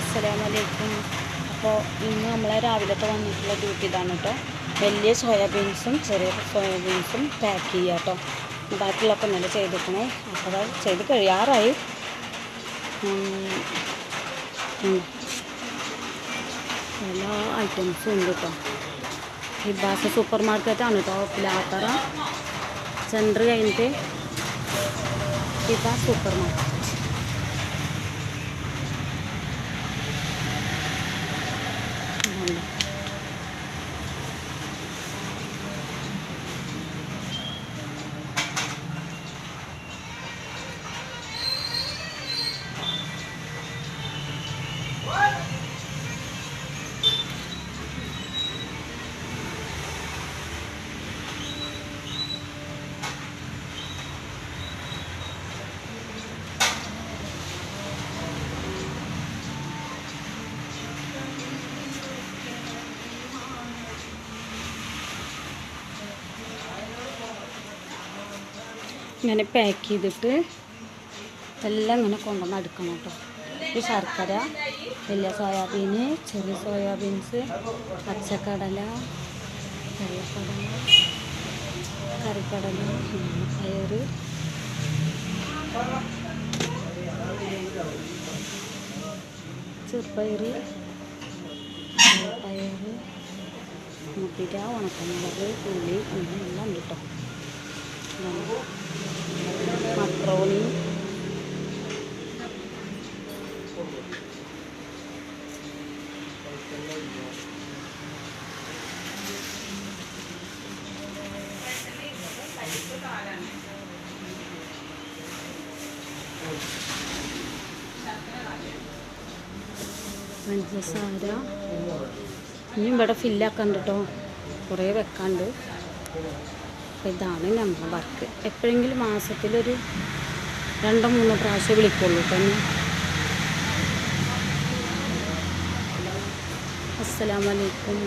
അസ്സലാമലൈക്കും. അപ്പോൾ ഇന്ന് നമ്മളെ രാവിലത്തെ വന്നിട്ടുള്ള ഡ്യൂട്ടി ഇതാണ് കേട്ടോ വലിയ സോയാബീൻസും ചെറിയ സോയാബീൻസും പാക്ക് ചെയ്യുക കേട്ടോ ബാക്കിയുള്ളപ്പോൾ ഇന്നലെ ചെയ്തിരിക്കണേ. അപ്പോൾ ചെയ്ത് കഴിയാറായി. എല്ലാ ഐറ്റംസും ഉണ്ട് കേട്ടോ ഹിബാസ സൂപ്പർ മാർക്കറ്റാണ് കേട്ടോ പിലാത്തറ. സെന്റർ കഴിഞ്ഞിട്ട് ഹിബാസ് സൂപ്പർ മാർക്കറ്റ് ഇങ്ങനെ പാക്ക് ചെയ്തിട്ട് എല്ലാം ഇങ്ങനെ കൊണ്ടുവന്ന് അടുക്കണം കേട്ടോ. ഈ ശർക്കര വലിയ സോയാബീന് ചെറിയ സോയാബീൻസ് പച്ചക്കടല വെള്ളക്കടല കറിക്കടല പയറ് ചെറുപയറ് പയറ് മുതിര ഉണക്കമുളക് പുളി അങ്ങനെ എല്ലാം ഉണ്ട് കേട്ടോ മക്രോണി പഞ്ചസാര ഇനി ഇവിടെ ഫില്ലാക്കണ്ട് കേട്ടോ കുറേ വെക്കാണ്ട് ഇതാണ് നമ്മുടെ വർക്ക് എപ്പോഴെങ്കിലും മാസത്തിലൊരു രണ്ടോ മൂന്നോ പ്രാവശ്യം വിളിക്കുള്ളൂ തന്നെ അസ്സലാമലൈക്കും